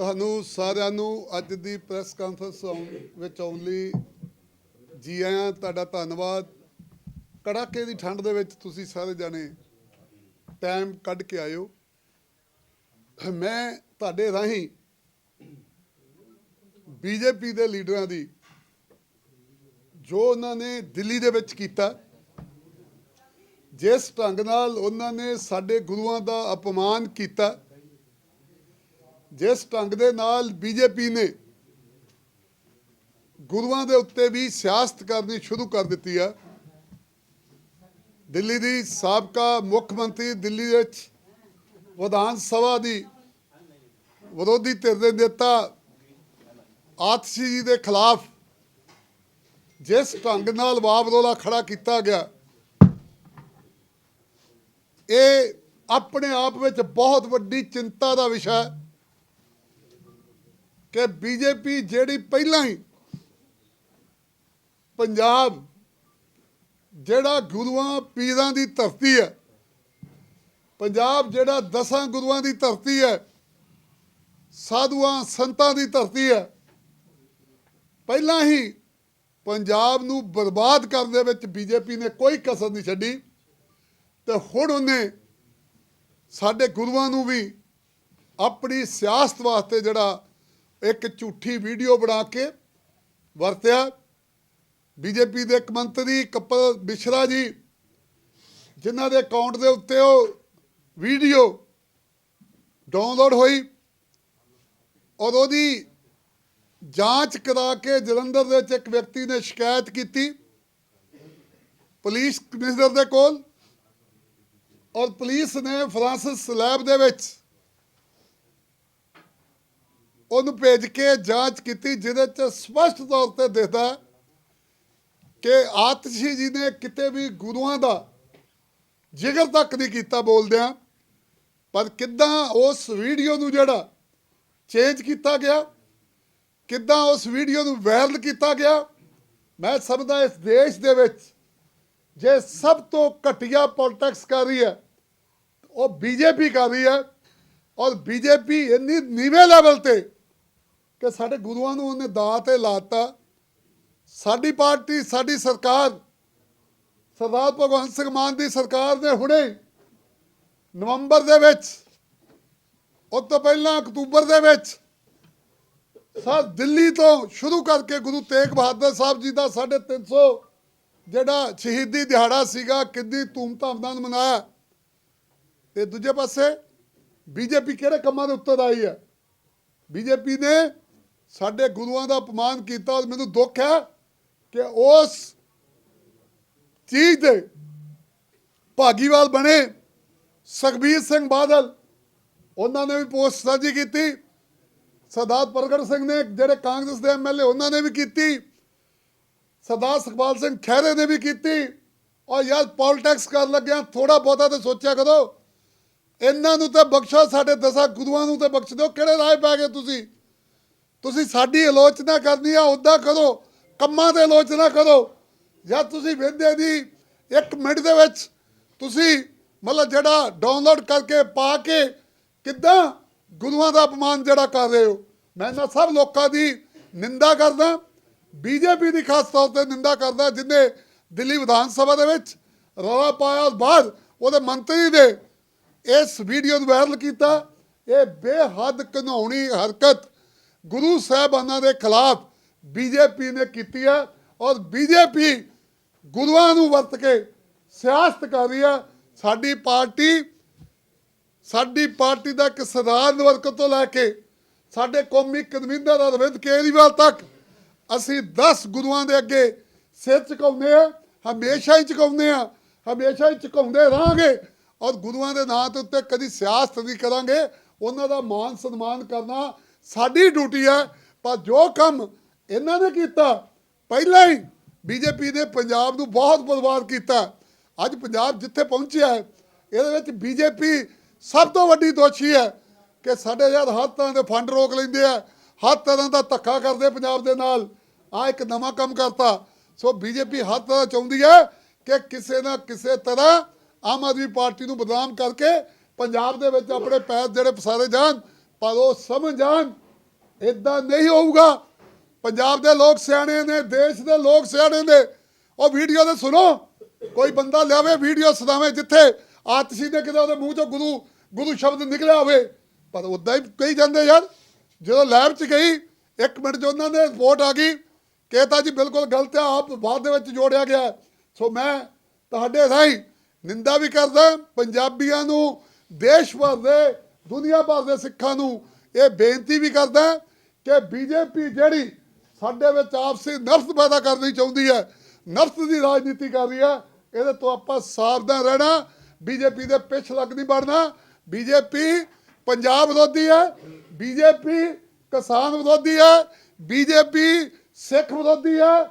ਤੁਹਾਨੂੰ ਸਾਰਿਆਂ ਨੂੰ ਅੱਜ ਦੀ ਪ੍ਰੈਸ ਕਾਨਫਰੰਸ ਆਉਣ- ਵਿੱਚ ਆਉਣ ਲਈ ਜੀ ਆਇਆਂ, ਤੁਹਾਡਾ ਧੰਨਵਾਦ। ਕੜਾਕੇ ਦੀ ਠੰਡ ਦੇ ਵਿੱਚ ਤੁਸੀਂ ਸਾਰੇ ਜਾਣੇ ਟਾਈਮ ਕੱਢ ਕੇ ਆਇਓ। ਮੈਂ ਤੁਹਾਡੇ ਰਾਹੀਂ ਬੀਜੇਪੀ ਦੇ ਲੀਡਰਾਂ ਦੀ, ਜੋ ਉਹਨਾਂ ਨੇ ਦਿੱਲੀ ਦੇ ਵਿੱਚ ਕੀਤਾ, ਜਿਸ ਢੰਗ ਨਾਲ ਉਹਨਾਂ ਨੇ ਸਾਡੇ ਗੁਰੂਆਂ ਦਾ ਅਪਮਾਨ ਕੀਤਾ ਜਿਸ ਢੰਗ ਦੇ ਨਾਲ ਬੀਜੇਪੀ ਨੇ ਗੁਰੂਆਂ ਦੇ ਉੱਤੇ ਵੀ ਸਿਆਸਤ ਕਰਨੀ ਸ਼ੁਰੂ ਕਰ ਦਿੱਤੀ ਆ, ਦਿੱਲੀ ਦੀ ਸਾਬਕਾ ਮੁੱਖ ਮੰਤਰੀ ਦਿੱਲੀ ਵਿੱਚ ਵਿਧਾਨ ਸਭਾ ਦੀ ਵਿਰੋਧੀ ਧਿਰ ਦੇ ਨੇਤਾ ਆਤਸ਼ੀ ਜੀ ਦੇ ਖਿਲਾਫ ਜਿਸ ਢੰਗ ਨਾਲ ਵਾਵਰੋਲਾ ਖੜਾ ਕੀਤਾ ਗਿਆ, ਇਹ ਆਪਣੇ ਆਪ ਵਿੱਚ ਬਹੁਤ ਵੱਡੀ ਚਿੰਤਾ ਦਾ ਵਿਸ਼ਾ ਹੈ। ਕਿ ਬੀਜੇਪੀ ਜਿਹੜੀ ਪਹਿਲਾਂ ਹੀ ਪੰਜਾਬ ਜਿਹੜਾ ਗੁਰੂਆਂ ਪੀਰਾਂ ਦੀ ਧਰਤੀ ਹੈ, ਪੰਜਾਬ ਜਿਹੜਾ ਦਸਾਂ ਗੁਰੂਆਂ ਦੀ ਧਰਤੀ ਹੈ, ਸਾਧੂਆਂ ਸੰਤਾਂ ਦੀ ਧਰਤੀ ਹੈ, ਪਹਿਲਾਂ ਹੀ ਪੰਜਾਬ ਨੂੰ ਬਰਬਾਦ ਕਰਨ ਦੇ ਵਿੱਚ ਬੀਜੇਪੀ ਨੇ ਕੋਈ ਕਸਰ ਨਹੀਂ ਛੱਡੀ ਤੇ ਹੁਣ ਉਹਨੇ ਸਾਡੇ ਗੁਰੂਆਂ ਨੂੰ ਵੀ ਆਪਣੀ ਸਿਆਸਤ ਵਾਸਤੇ ਜਿਹੜਾ ਇੱਕ ਝੂਠੀ ਵੀਡੀਓ ਬਣਾ ਕੇ ਵਰਤਿਆ। ਬੀਜੇਪੀ ਦੇ ਇੱਕ ਮੰਤਰੀ ਕਪਲ ਮਿਸ਼ਰਾ ਜੀ, ਜਿਨ੍ਹਾਂ ਦੇ ਅਕਾਊਂਟ ਦੇ ਉੱਤੇ ਉਹ ਵੀਡੀਓ ਡਾਊਨਲੋਡ ਹੋਈ। ਔਰ ਉਹਦੀ ਜਾਂਚ ਕਰਾ ਕੇ ਜਲੰਧਰ ਦੇ ਵਿੱਚ ਇੱਕ ਵਿਅਕਤੀ ਨੇ ਸ਼ਿਕਾਇਤ ਕੀਤੀ, ਪੁਲਿਸ ਕਮਿਸ਼ਨਰ ਦੇ ਕੋਲ। ਔਰ ਪੁਲਿਸ ਨੇ ਫਰਾਂਸਿਸ ਲੈਬ ਦੇ ਵਿੱਚ ਉਹਨੂੰ ਭੇਜ ਕੇ ਜਾਂਚ ਕੀਤੀ, ਜਿਹਦੇ ਚ ਸਪਸ਼ਟ ਤੌਰ ਤੇ ਦਿਖਦਾ ਕਿ ਆਤਸ਼ੀ ਜੀ ਨੇ ਕਿਤੇ ਵੀ ਗੁਰੂਆਂ ਦਾ ਜਿਗਰ ਤੱਕ ਨਹੀਂ ਕੀਤਾ ਬੋਲਦਿਆਂ, ਪਰ ਕਿੱਦਾਂ ਉਸ ਵੀਡੀਓ ਨੂੰ ਜਿਹੜਾ ਚੇਂਜ ਕੀਤਾ ਗਿਆ, ਕਿੱਦਾਂ ਉਸ ਵੀਡੀਓ ਨੂੰ ਵਾਇਰਲ ਕੀਤਾ ਗਿਆ, ਮੈਂ ਸਮਝਦਾ ਇਸ ਦੇਸ਼ ਦੇ ਵਿੱਚ ਜੇ ਸਭ ਤੋਂ ਘਟੀਆ ਪੋਲਿਟਿਕਸ ਕਰ ਰਹੀ ਹੈ, ਉਹ ਬੀਜੇਪੀ ਕਰ ਰਹੀ ਹੈ, ਔਰ ਬੀਜੇਪੀ ਇੰਨੀ ਨੀਵੇਂ ਲੈਵਲ ਤੇ ਕਿ ਸਾਡੇ ਗੁਰੂਆਂ ਨੂੰ ਉਹਨੇ ਦਾਅ ਤੇ ਲਾਤਾ। ਸਾਡੀ ਪਾਰਟੀ, ਸਾਡੀ ਸਰਕਾਰ, ਸਰਦਾਰ ਭਗਵੰਤ ਸਿੰਘ ਮਾਨ ਦੀ ਸਰਕਾਰ ਨੇ ਹੁਣੇ ਨਵੰਬਰ ਦੇ ਵਿੱਚ, ਉਸ ਤੋਂ ਪਹਿਲਾਂ ਅਕਤੂਬਰ ਦੇ ਵਿੱਚ ਸਾ ਦਿੱਲੀ ਤੋਂ ਸ਼ੁਰੂ ਕਰਕੇ ਗੁਰੂ ਤੇਗ ਬਹਾਦਰ ਸਾਹਿਬ ਜੀ ਦਾ 350 ਜਿਹੜਾ ਸ਼ਹੀਦੀ ਦਿਹਾੜਾ ਸੀਗਾ, ਕਿੰਨੀ ਧੂਮਧਾਮ ਨਾਲ ਮਨਾਇਆ। ਤੇ ਦੂਜੇ ਪਾਸੇ ਬੀਜੇਪੀ ਕਿਹੜੇ ਕੰਮਾਂ ਦੇ ਉੱਤੇ ਆਈ ਹੈ? ਬੀਜੇਪੀ ਨੇ ਸਾਡੇ ਗੁਰੂਆਂ ਦਾ ਅਪਮਾਨ ਕੀਤਾ ਔਰ ਮੈਨੂੰ ਦੁੱਖ ਹੈ ਕਿ ਉਸ ਚੀਜ਼ ਦੇ ਭਾਗੀਵਾਲ ਬਣੇ ਸੁਖਬੀਰ ਸਿੰਘ ਬਾਦਲ। ਉਹਨਾਂ ਨੇ ਵੀ ਪੋਸਟ ਸਾਂਝੀ ਕੀਤੀ। ਸਰਦਾਰ ਪ੍ਰਗਟ ਸਿੰਘ ਨੇ, ਜਿਹੜੇ ਕਾਂਗਰਸ ਦੇ ਐਮਐਲਏ ਉਹਨਾਂ ਨੇ ਵੀ ਕੀਤੀ। ਸਰਦਾਰ ਸੁਖਪਾਲ ਸਿੰਘ ਖਹਿਰੇ ਨੇ ਵੀ ਕੀਤੀ। ਔਰ ਯਾਰ ਪੋਲਿਟਿਕਸ ਕਰਨ ਲੱਗਿਆ ਥੋੜਾ ਬਹੁਤਾ ਤੇ ਸੋਚਿਆ ਕਰੋ। ਇਹਨਾਂ ਨੂੰ ਤਾਂ ਬਖਸ਼ੋ, ਸਾਡੇ ਦਸਾਂ ਗੁਰੂਆਂ ਨੂੰ ਤਾਂ ਬਖਸ਼ ਦਿਓ। ਕਿਹੜੇ ਰਾਹ ਪੈ ਗਏ ਤੁਸੀਂ? ਤੁਸੀਂ ਸਾਡੀ ਆਲੋਚਨਾ ਕਰਨੀ ਆ ਉਦਾਂ ਕਰੋ, ਕੰਮਾਂ ਤੇ ਆਲੋਚਨਾ ਕਰੋ। ਜਾਂ ਤੁਸੀਂ ਵੇਖਦੇ ਦੀ ਇੱਕ ਮਿੰਟ ਦੇ ਵਿੱਚ ਤੁਸੀਂ ਮਤਲਬ ਜਿਹੜਾ ਡਾਊਨਲੋਡ ਕਰਕੇ ਪਾ ਕੇ ਕਿੱਦਾਂ ਗੁਰੂਆਂ ਦਾ ਅਪਮਾਨ ਜਿਹੜਾ ਕਰ ਰਹੇ ਹੋ। ਮੈਂ ਇਹਨਾਂ ਸਭ ਲੋਕਾਂ ਦੀ ਨਿੰਦਾ ਕਰਦਾ, ਬੀਜੇਪੀ ਦੀ ਖਾਸ ਤੌਰ ਤੇ ਨਿੰਦਾ ਕਰਦਾ, ਜਿਨੇ ਦਿੱਲੀ ਵਿਧਾਨ ਸਭਾ ਦੇ ਵਿੱਚ ਰੌਲਾ ਪਾਇਆ ਉਸ ਬਾਅਦ ਉਹਦੇ ਮੰਤਰੀ ਨੇ ਇਸ ਵੀਡੀਓ ਨੂੰ ਵਾਇਰਲ ਕੀਤਾ। ਇਹ ਬੇਹੱਦ ਘਿਨਾਉਣੀ ਹਰਕਤ ਗੁਰੂ ਸਾਹਿਬਾਨਾਂ ਦੇ ਖਿਲਾਫ ਬੀਜੇਪੀ ਨੇ ਕੀਤੀ ਹੈ ਔਰ ਬੀਜੇਪੀ ਗੁਰੂਆਂ ਨੂੰ ਵਰਤ ਕੇ ਸਿਆਸਤ ਕਰ ਰਹੀ ਹੈ ਸਾਡੀ ਪਾਰਟੀ ਸਾਡੀ ਪਾਰਟੀ ਦਾ ਇੱਕ ਸਦਾਰਨ ਵਰਕਰ ਤੋਂ ਲੈ ਕੇ ਸਾਡੇ ਕੌਮੀ ਕਨਵੀਨਰ ਅਰਵਿੰਦ ਕੇਜਰੀਵਾਲ ਤੱਕ ਅਸੀਂ 10 ਗੁਰੂਆਂ ਦੇ ਅੱਗੇ ਸਿਰ ਝੁਕਾਉਂਦੇ ਆ, ਹਮੇਸ਼ਾ ਹੀ ਝੁਕਾਉਂਦੇ ਆ, ਹਮੇਸ਼ਾ ਹੀ ਝੁਕਾਉਂਦੇ ਰਹਾਂਗੇ ਔਰ ਗੁਰੂਆਂ ਦੇ ਨਾਂ ਦੇ ਉੱਤੇ ਕਦੀ ਸਿਆਸਤ ਨਹੀਂ ਕਰਾਂਗੇ। ਉਹਨਾਂ ਦਾ ਮਾਨ ਸਨਮਾਨ ਕਰਨਾ ਸਾਡੀ ਡਿਊਟੀ ਹੈ ਪਰ ਜੋ ਕੰਮ ਇਹਨਾਂ ਨੇ ਕੀਤਾ, ਪਹਿਲਾਂ ਹੀ ਬੀਜੇਪੀ ਨੇ ਪੰਜਾਬ ਨੂੰ ਬਹੁਤ ਬਰਬਾਦ ਕੀਤਾ। ਅੱਜ ਪੰਜਾਬ ਜਿੱਥੇ ਪਹੁੰਚਿਆ ਹੈ, ਇਹਦੇ ਵਿੱਚ ਬੀਜੇਪੀ ਸਭ ਤੋਂ ਵੱਡੀ ਦੋਸ਼ੀ ਹੈ ਕਿ ਸਾਡੇ ਯਾਰ ਹਰ ਤਰ੍ਹਾਂ ਦੇ ਫੰਡ ਰੋਕ ਲੈਂਦੇ ਆ, ਹਰ ਤਰ੍ਹਾਂ ਦਾ ਧੱਕਾ ਕਰਦੇ ਪੰਜਾਬ ਦੇ ਨਾਲ। ਆ ਇੱਕ ਨਵਾਂ ਕੰਮ ਕਰਤਾ। ਸੋ ਬੀਜੇਪੀ ਹਰ ਤਰ੍ਹਾਂ ਚਾਹੁੰਦੀ ਹੈ ਕਿ ਕਿਸੇ ਨਾ ਕਿਸੇ ਤਰ੍ਹਾਂ ਆਮ ਆਦਮੀ ਪਾਰਟੀ ਨੂੰ ਬਦਨਾਮ ਕਰਕੇ ਪੰਜਾਬ ਦੇ ਵਿੱਚ ਆਪਣੇ ਪੈਰ ਜਿਹੜੇ ਪਸਾਰੇ ਜਾਣ। ਪਰ ਉਹ ਸਮਝ ਜਾਣ ਇਦਾਂ ਨਹੀਂ ਹੋਊਗਾ। ਪੰਜਾਬ ਦੇ ਲੋਕ ਸਿਆਣੇ ਨੇ, ਦੇਸ਼ ਦੇ ਲੋਕ ਸਿਆਣੇ ਨੇ। ਉਹ ਵੀਡੀਓ ਤੇ ਸੁਣੋ। ਕੋਈ ਬੰਦਾ ਲਿਆਵੇ ਵੀਡੀਓ ਸੁਣਾਵੇ ਜਿੱਥੇ ਆਤਸ਼ੀ ਦੇ ਕਿਤੇ ਉਹਦੇ ਮੂੰਹ ਚੋਂ ਗੁਰੂ ਗੁਰੂ ਸ਼ਬਦ ਨਿਕਲਿਆ ਹੋਵੇ। ਪਰ ਉਦਾਂ ਹੀ ਕਹੀ ਜਾਂਦੇ ਯਾਰ, ਜਦੋਂ ਲੈਬ 'ਚ ਗਈ, ਇੱਕ ਮਿੰਟ 'ਚ ਉਹਨਾਂ ਦੇ ਰਿਪੋਰਟ ਆ ਗਈ। ਕਿ ਇਹ ਜੀ, ਬਿਲਕੁਲ ਗਲਤ ਹੈ ਆਪ ਬਾਅਦ ਦੇ ਵਿੱਚ ਜੋੜਿਆ ਗਿਆ। ਸੋ ਮੈਂ ਤੁਹਾਡੇ ਰਾਹੀਂ ਨਿੰਦਾ ਵੀ ਕਰਦਾ, ਪੰਜਾਬੀਆਂ ਨੂੰ ਦੇਸ਼ ਭਰ ਦੇ ਦੁਨੀਆ ਭਰ ਦੇ ਸਿੱਖਾਂ ਨੂੰ ਇਹ ਬੇਨਤੀ ਵੀ ਕਰਦਾ ਕਿ ਬੀਜੇਪੀ ਜਿਹੜੀ ਸਾਡੇ ਵਿੱਚ ਆਪਸੀ ਨਫ਼ਰਤ ਪੈਦਾ ਕਰਨੀ ਚਾਹੁੰਦੀ ਹੈ, ਨਫ਼ਰਤ ਦੀ ਰਾਜਨੀਤੀ ਕਰ ਰਹੀ ਹੈ, ਇਹਦੇ ਤੋਂ ਆਪਾਂ ਸਾਵਧਾਨ ਰਹਿਣਾ, ਬੀਜੇਪੀ ਦੇ ਪਿੱਛ ਲੱਗ ਨਹੀਂ ਵੜਨਾ। ਬੀਜੇਪੀ ਪੰਜਾਬ ਵਿਰੋਧੀ ਹੈ, ਬੀਜੇਪੀ ਕਿਸਾਨ ਵਿਰੋਧੀ ਹੈ, ਬੀਜੇਪੀ ਸਿੱਖ ਵਿਰੋਧੀ ਹੈ,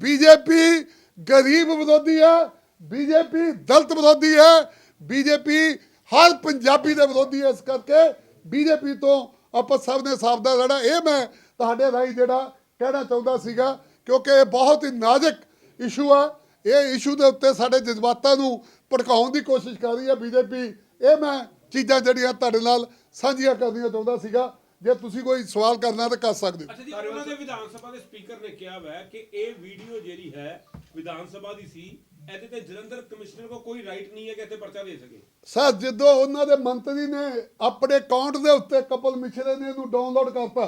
ਬੀਜੇਪੀ ਗਰੀਬ ਵਿਰੋਧੀ ਹੈ, ਬੀਜੇਪੀ ਦਲਤ ਵਿਰੋਧੀ ਹੈ, ਬੀਜੇਪੀ ਹਰ ਪੰਜਾਬੀ ਦੇ ਵਿਰੋਧੀ ਹੈ ਇਸ ਕਰਕੇ ਬੀਜੇਪੀ ਤੋਂ ਆਪਾਂ ਸਭ ਨੇ ਸਾਵਧਾਨ ਰਹਿਣਾ। ਇਹ ਮੈਂ ਤੁਹਾਡੇ ਰਾਹੀਂ ਜਿਹੜਾ ਕਹਿਣਾ ਚਾਹੁੰਦਾ ਸੀਗਾ, ਕਿਉਂਕਿ ਇਹ ਬਹੁਤ ਹੀ ਨਾਜ਼ੁਕ ਇਸ਼ੂ ਆ। ਇਹ ਇਸ਼ੂ ਦੇ ਉੱਤੇ ਸਾਡੇ ਜਜ਼ਬਾਤਾਂ ਨੂੰ ਭੜਕਾਉਣ ਦੀ ਕੋਸ਼ਿਸ਼ ਕਰ ਰਹੀ ਹੈ ਬੀਜੇਪੀ ਇਹ ਮੈਂ ਚੀਜ਼ਾਂ ਜਿਹੜੀਆਂ ਤੁਹਾਡੇ ਨਾਲ ਸਾਂਝੀਆਂ ਕਰਨੀਆਂ ਚਾਹੁੰਦਾ ਸੀਗਾ। ਜੇ ਤੁਸੀਂ ਕੋਈ ਸਵਾਲ ਕਰਨਾ ਤਾਂ ਕਰ ਸਕਦੇ ਹੋ। ਅੱਛਾ ਜੀ, ਉਹਨਾਂ ਦੇ ਵਿਧਾਨ ਸਭਾ ਦੇ ਸਪੀਕਰ ਨੇ ਕਿਹਾ ਵੈ ਕਿ ਇਹ ਵੀਡੀਓ ਜਿਹੜੀ ਹੈ ਵਿਧਾਨ ਸਭਾ ਦੀ ਸੀ। ਇਹਦੇ ਤੇ ਜਲੰਧਰ ਕਮਿਸ਼ਨਰ ਕੋ ਕੋਈ ਰਾਈਟ ਨਹੀਂ ਹੈ ਕਿ ਇੱਥੇ ਪਰਚਾ ਦੇ ਸਕੇ। ਸਰ ਜਦੋਂ ਉਹਨਾਂ ਦੇ ਮੰਤਰੀ ਨੇ ਆਪਣੇ ਅਕਾਊਂਟ ਦੇ ਉੱਤੇ ਕਪਲ ਮਿਸ਼ਰੇ ਨੇ ਇਹਨੂੰ ਡਾਊਨਲੋਡ ਕਰਤਾ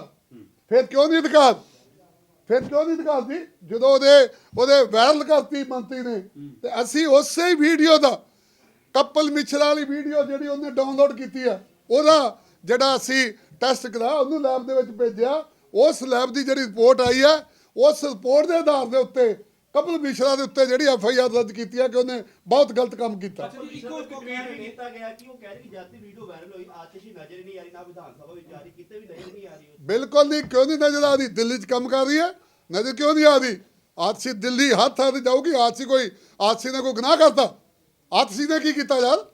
ਫਿਰ ਕਿਉਂ ਨਹੀਂ ਅਧਿਕਾਰ ਫਿਰ ਕਿਉਂ ਨਹੀਂ ਅਧਿਕਾਰ ਦੀ ਜਦੋਂ ਉਹਦੇ ਉਹਦੇ ਵਾਇਰਲ ਕਰਤੀ ਮੰਤਰੀ ਨੇ ਤੇ ਅਸੀਂ ਉਸੇ ਹੀ ਵੀਡੀਓ ਦਾ ਕਪਲ ਮਿਸ਼ਰਾ ਵਾਲੀ ਵੀਡੀਓ ਜਿਹੜੀ ਉਹਨੇ ਡਾਊਨਲੋਡ ਕੀਤੀ ਆ ਉਹਦਾ ਜਿਹੜਾ ਅਸੀਂ ਟੈਸਟ ਕਰਾ ਉਹਨੂੰ ਲੈਬ ਦੇ ਵਿੱਚ ਭੇਜਿਆ ਉਸ ਲੈਬ ਦੀ ਜਿਹੜੀ ਰਿਪੋਰਟ ਆਈ ਹੈ ਉਸ ਰਿਪੋਰਟ ਦੇ ਆਧਾਰ ਦੇ ਉੱਤੇ ਕਪਲ ਮਿਸ਼ਰਾ ਦੇ ਉੱਤੇ ਜਿਹੜੀ ਐਫ ਆਈ ਆਰ ਦਰਜ ਕੀਤੀ ਹੈ ਕਿ ਉਹਨੇ ਬਹੁਤ ਗਲਤ ਕੰਮ ਕੀਤਾ। ਅੱਛਾ ਜੀ ਇੱਕੋ ਇੱਕੋ ਇੱਕ ਇੱਕ ਵੀ ਕੀਤਾ ਗਿਆ ਕਿ ਉਹ ਕਹਿ ਰਹੀ ਕਿ ਜਦ ਦੀ ਵੀਡੀਓ ਵਾਇਰਲ ਹੋਈ ਆਤਿਸ਼ੀ ਨਜ਼ਰ ਹੀ ਨਹੀਂ ਆ ਰਹੀ ਨਾ ਵਿਧਾਨ ਸਭਾ ਵਿੱਚ ਆ ਰਹੀ ਕਿਤੇ ਵੀ ਨਜ਼ਰ ਨਹੀਂ ਆ ਰਹੀ ਉਹ। ਬਿਲਕੁਲ ਨਹੀਂ ਕਿਉਂ ਨਹੀਂ ਨਜ਼ਰ ਆ ਰਹੀ? ਦਿੱਲੀ 'ਚ ਕੰਮ ਕਰ ਰਹੀ ਹੈ। ਨਜ਼ਰ ਕਿਉਂ ਨਹੀਂ ਆ ਰਹੀ? ਆਤਸੀ ਦਿੱਲੀ ਹੱਥ ਹੱਥ ਜਾਊਗੀ। ਆਤਸੀ ਕੋਈ ਆਤਸੀ ਨੇ ਕੋਈ ਗੁਨਾਹ ਕਰਤਾ। ਆਤਸੀ ਨੇ ਕੀ ਕੀਤਾ ਯਾਰ?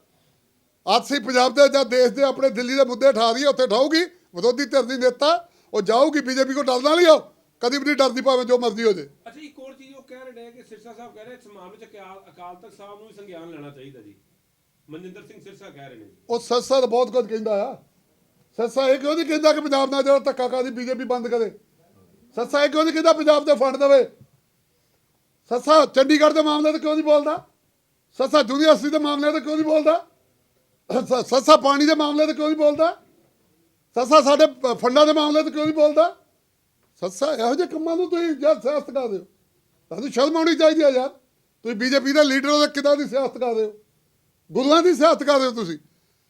ਆਤਸੀ ਪੰਜਾਬ ਦੇ ਜਾਂ ਦੇਸ਼ ਦੇ ਆਪਣੇ ਦਿੱਲੀ ਦੇ ਮੁੱਦੇ ਉਠਾ ਰਹੀ ਹੈ ਉੱਥੇ ਉਠਾਊਗੀ ਵਿਰੋਧੀ ਧਿਰ ਦੀ ਨੇਤਾ ਉਹ ਜਾਊਗੀ ਬੀਜੇਪੀ ਕੋ ਡਰਨਾ ਨਹੀਂ ਹੋ ਕਦੀ ਵੀ ਨਹੀਂ ਡਰਦੀ ਭਾਵੇਂ ਜੋ ਮਰਜ਼ੀ ਹੋ ਜੇ। ਅੱਛਾ ਕਹਿ ਰਹੇ ਨੇ ਕਿ ਸਿਰਸਾ ਸਾਹਿਬ ਕਹਿ ਰਹੇ, ਇਸ ਮਾਮਲੇ 'ਚ ਅਕਾਲ ਅਕਾਲ ਤਖਤ ਸਾਹਿਬ ਨੂੰ ਵੀ ਸੰਗਿਆਨ ਲੈਣਾ ਚਾਹੀਦਾ ਜੀ। ਮਨਜਿੰਦਰ ਸਿੰਘ ਸਿਰਸਾ ਕਹਿ ਰਹੇ ਨੇ ਉਹ ਸੱਸਾ ਤਾਂ ਬਹੁਤ ਕੁਝ ਕਹਿੰਦਾ ਆ। ਸੱਸਾ ਇਹ ਕਿਉਂ ਨਹੀਂ ਕਹਿੰਦਾ ਕਿ ਪੰਜਾਬ ਨਾਲ ਜਿਹੜਾ ਧੱਕਾ ਕਰਦੀ ਬੀਜੇਪੀ ਬੰਦ ਕਰੇ? ਸੱਸਾ ਇਹ ਕਿਉਂ ਨਹੀਂ ਕਹਿੰਦਾ ਪੰਜਾਬ ਤੇ ਫੰਡ ਦੇਵੇ? ਸੱਸਾ ਚੰਡੀਗੜ੍ਹ ਦੇ ਮਾਮਲੇ ਤੇ ਕਿਉਂ ਨਹੀਂ ਬੋਲਦਾ? ਸੱਸਾ ਯੂਨੀਵਰਸਿਟੀ ਦੇ ਮਾਮਲੇ ਤੇ ਕਿਉਂ ਨਹੀਂ ਬੋਲਦਾ? ਸ- ਸੱਸਾ ਪਾਣੀ ਦੇ ਮਾਮਲੇ ਤੇ ਕਿਉਂ ਨਹੀਂ ਬੋਲਦਾ? ਸੱਸਾ ਸਾਡੇ ਫੰਡਾਂ ਦੇ ਮਾਮਲੇ ਤੇ ਕਿਉਂ ਨਹੀਂ ਬੋਲਦਾ? ਸੱਸਾ ਇਹੋ ਜਿਹੇ ਕੰਮਾਂ ਨੂੰ ਤੁਸੀਂ ਜਦ ਸਿਆਸਤ ਕਰਦੇ ਹੋ। ਤੁਹਾਨੂੰ ਸ਼ਰਮ ਆਉਣੀ ਚਾਹੀਦੀ ਹੈ ਯਾਰ। ਤੁਸੀਂ ਬੀਜੇਪੀ ਦੇ ਲੀਡਰ ਹੋ ਤਾਂ ਕਿਦਾਂ ਦੀ ਸਿਆਸਤ ਕਰਦੇ ਹੋ? ਗੁਰੂਆਂ ਦੀ ਸਿਆਸਤ ਕਰਦੇ ਹੋ ਤੁਸੀਂ।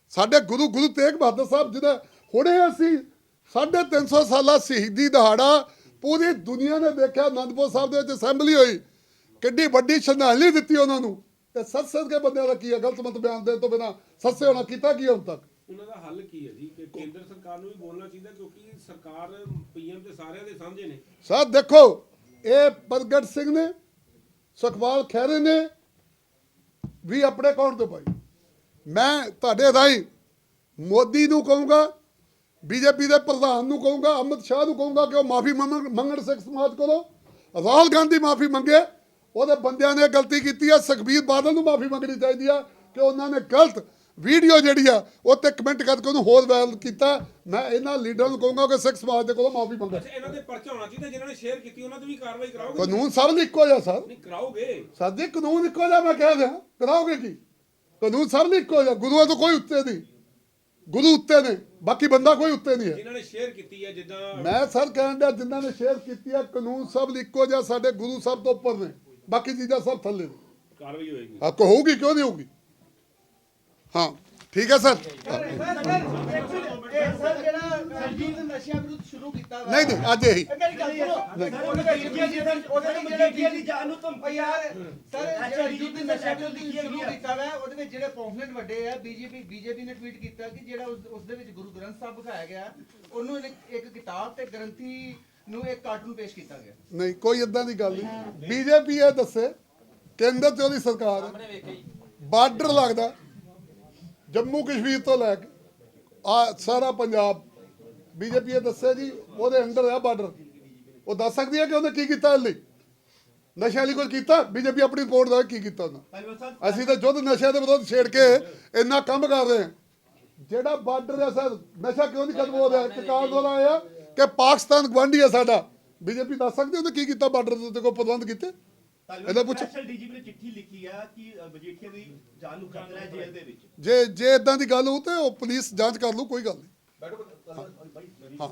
ਸਾਡੇ ਗੁਰੂ ਗੁਰੂ ਤੇਗ ਬਹਾਦਰ ਸਾਹਿਬ ਜਿਹਦਾ ਹੁਣੇ ਅਸੀਂ 350 ਸਾਲਾ ਸ਼ਹੀਦੀ ਦਿਹਾੜਾ ਪੂਰੀ ਦੁਨੀਆ ਨੇ ਦੇਖਿਆ। ਅਨੰਦਪੁਰ ਸਾਹਿਬ ਦੇ ਵਿੱਚ ਅਸੈਂਬਲੀ ਹੋਈ। ਕਿੱਡੀ ਵੱਡੀ ਸ਼ਰਧਾਂਜਲੀ ਦਿੱਤੀ ਉਹਨਾਂ ਨੂੰ। ਤੇ ਸੱਤ ਸੱਤ ਕੇ ਬੰਦਿਆਂ ਦਾ ਕੀ ਹੈ ਗਲਤ ਮਤ ਬਿਆਨ ਦੇਣ ਤੋਂ ਬਿਨਾ ਸੱਸੇ ਹੋਣਾ ਕੀਤਾ ਕੀ ਹੁਣ ਤੱਕ? ਉਹਨਾਂ ਦਾ ਹੱਲ ਕੀ ਹੈ ਜੀ? ਕਿ ਕੇਂਦਰ ਸਰਕਾਰ ਨੂੰ ਵੀ ਬੋਲਣਾ ਚਾਹੀਦਾ ਕਿਉਂਕਿ ਸਰਕਾਰ ਪੀਐਮ ਤੇ ਸਾਰਿਆਂ ਦੇ ਸਾਂਝੇ ਨੇ। ਸਰ ਦੇਖੋ ਇਹ ਪ੍ਰਗਟ ਸਿੰਘ ਨੇ ਸੁਖਪਾਲ ਖਹਿਰੇ ਨੇ ਵੀ ਆਪਣੇ ਅਕਾਊਂਟ ਤੋਂ ਪਾਈ। ਮੈਂ ਤੁਹਾਡੇ ਰਾਹੀਂ ਮੋਦੀ ਨੂੰ ਕਹੂੰਗਾ, ਬੀਜੇਪੀ ਦੇ ਪ੍ਰਧਾਨ ਨੂੰ ਕਹੂੰਗਾ, ਅਮਿਤ ਸ਼ਾਹ ਨੂੰ ਕਹੂੰਗਾ ਕਿ ਉਹ ਮਾਫੀ ਮੰਗਣ ਸਿੱਖ ਸਮਾਜ ਕੋਲੋਂ। ਰਾਹੁਲ ਗਾਂਧੀ ਮਾਫੀ ਮੰਗੇ, ਉਹਦੇ ਬੰਦਿਆਂ ਨੇ ਗਲਤੀ ਕੀਤੀ ਹੈ, ਸੁਖਬੀਰ ਬਾਦਲ ਨੂੰ ਮਾਫੀ ਮੰਗਣੀ ਚਾਹੀਦੀ ਆ ਕਿ ਉਹਨਾਂ ਨੇ ਗਲਤ ਵੀਡੀਓ ਜਿਹੜੀ ਆ ਉਹ ਤੇ ਕਮੈਂਟ ਕਰਕੇ ਉਹਨੂੰ ਹੋਰ ਵਾਇਰਲ ਕੀਤਾ। ਮੈਂ ਇਹਨਾਂ ਲੀਡਰਾਂ ਨੂੰ ਕਹੂੰਗਾ ਕਿ ਸਿੱਖ ਸਮਾਜ ਦੇ ਕੋਲੋਂ ਮਾਫੀ ਮੰਗੇ। ਅੱਛਾ ਇਹਨਾਂ ਦੇ ਪਰਚਾ ਹੋਣਾ ਚਾਹੀਦਾ ਜਿਨ੍ਹਾਂ ਨੇ ਸ਼ੇਅਰ ਕੀਤੀ ਉਹਨਾਂ ਤੇ ਵੀ ਕਾਰਵਾਈ ਕਰਾਓਗੇ? ਕਾਨੂੰਨ ਸਭ ਲਈ ਇੱਕੋ ਜਿਹਾ ਸਰ। ਨਹੀਂ ਕਰਾਓਗੇ? ਸਾਦੇ ਕਾਨੂੰਨ ਇੱਕੋ ਜਿਹਾ ਮੈਂ ਕਹਿ ਦਿਆਂ ਕਰਾਓਗੇ ਕੀ? ਕਾਨੂੰਨ ਸਭ ਲਈ ਇੱਕੋ ਜਿਹਾ। ਗੁਰੂਆਂ ਤੋਂ ਕੋਈ ਉੱਤੇ ਨਹੀਂ। ਗੁਰੂ ਉੱਤੇ ਨੇ ਬਾਕੀ ਬੰਦਾ ਕੋਈ ਉੱਤੇ ਨਹੀਂ ਹੈ। ਜਿਨ੍ਹਾਂ ਨੇ ਸ਼ੇਅਰ ਕੀਤੀ ਹੈ ਜਿੱਦਾਂ ਮੈਂ ਸਰ ਡਿਆ ਜਿਨ੍ਹਾਂ ਨੇ ਸ਼ੇਅਰ ਕੀਤੀ ਹੈ ਕਾਨੂੰਨ ਸਭ ਲਈ ਇੱਕੋ ਜਿਹਾ ਸਾਡੇ ਗੁਰੂ ਸਭ ਤੋਂ ਉੱਪਰ ਨੇ। ਬਾਕੀ ਚੀਜ਼ਾਂ ਸਭ ਥੱਲੇ ਨੇ। ਕਾਰਵਾਈ ਹੋਏਗੀ। ਆ ਹੋਊਗੀ ਕਿਉਂ ਨਹੀਂ ਹੋਊਗੀ? ਹਾਂ ਠੀਕ ਹੈ ਸਰ। ਨਹੀਂ ਨਹੀਂ ਅੱਜ ਇਹੀ। ਜਿਹੜੇ ਬੀਜੇਪੀ ਨੇ ਟਵੀਟ ਕੀਤਾ ਕਿ ਉਸ ਦੇ ਵਿੱਚ ਗੁਰੂ ਗ੍ਰੰਥ ਸਾਹਿਬ ਦਿਖਾਇਆ ਗਿਆ ਉਹਨੂੰ ਇੱਕ- ਕਿਤਾਬ ਤੇ ਗ੍ਰੰਥੀ ਨੂੰ ਇੱਕ ਕਾਰਟੂਨ ਪੇਸ਼ ਕੀਤਾ ਗਿਆ ਨਹੀਂ ਕੋਈ ਇਦਾਂ ਦੀ ਗੱਲ ਨਹੀਂ। ਬੀਜੇਪੀ ਇਹ ਦੱਸੇ ਕੇਂਦਰ ਚ ਉਹਦੀ ਸਰਕਾਰ ਬਾਰਡਰ ਲੱਗਦਾ। ਜੰਮੂ ਕਸ਼ਮੀਰ ਤੋਂ ਲੈ ਕੇ ਆ ਸਾਰਾ ਪੰਜਾਬ ਬੀਜੇਪੀ ਇਹ ਦੱਸਿਆ ਜੀ ਉਹਦੇ ਅੰਡਰ ਆ ਬਾਰਡਰ ਉਹ ਦੱਸ ਸਕਦੀ ਹੈ ਕਿ ਉਹਨੇ ਕੀ ਕੀਤਾ ਹਲੇ? ਨਸ਼ੇ ਵਾਲੀ ਕੁਝ ਕੀਤਾ? ਬੀਜੇਪੀ ਆਪਣੀ ਰਿਪੋਰਟ ਦਾ ਕੀ ਕੀਤਾ ਉਹਨਾਂ ਅਸੀਂ ਤਾਂ ਜੁੱਧ ਨਸ਼ਿਆਂ ਦੇ ਵਿਰੁੱਧ ਛੇੜ ਕੇ ਇੰਨਾ ਕੰਮ ਕਰ ਰਹੇ ਹਾਂ। ਜਿਹੜਾ ਬਾਰਡਰ ਹੈ ਸਰ ਨਸ਼ਾ ਕਿਉਂ ਨਹੀਂ ਖਤਮ ਹੋ ਰਿਹਾ? ਕਾਰਨ ਉਹਦਾ ਆਇਆ ਕਿ ਪਾਕਿਸਤਾਨ ਗਵਾਂਢੀ ਹੈ ਸਾਡਾ। ਬੀਜੇਪੀ ਦੱਸ ਸਕਦੀ ਉਹਨੇ ਕੀ ਕੀਤਾ ਬਾਰਡਰ ਦੇ ਉੱਤੇ? ਕੋਈ ਪ੍ਰਬੰਧ ਕੀਤੇ? ਇਹਦਾ ਪੁੱਛੋ। ਸਪੈਸ਼ਲ ਡੀਜੀਪੀ ਨੇ ਚਿੱਠੀ ਲਿਖੀ ਆ ਕਿ ਮਜੀਠੀਆ ਦੀ ਜਾਨ ਨੂੰ ਖਤਰਾ ਹੈ ਜੇਲ੍ਹ ਦੇ ਵਿੱਚ ਜੇ ਜੇ ਇਦਾਂ ਦੀ ਗੱਲ ਹੋ ਤੇ ਉਹ ਪੁਲਿਸ ਜਾਂਚ ਕਰ ਲੂ ਕੋਈ ਗੱਲ ਨਹੀਂ ਬੈਠੋ ਹਾਂ